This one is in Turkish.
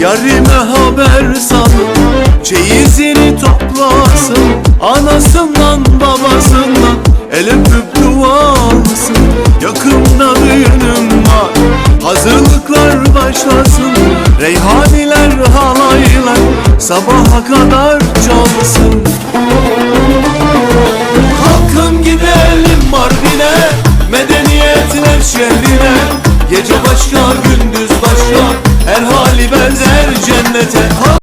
Yarime haber sal Çeyizini toplasın Anasından babasından El öpüp dualsın Yakında düğünüm var Hazırlıklar başlasın Reyhaniler halaylar Sabaha kadar çalsın. Kalkın gidelim Mardin'e Medeniyetler şehrine Gece başka gündüz benzer cennete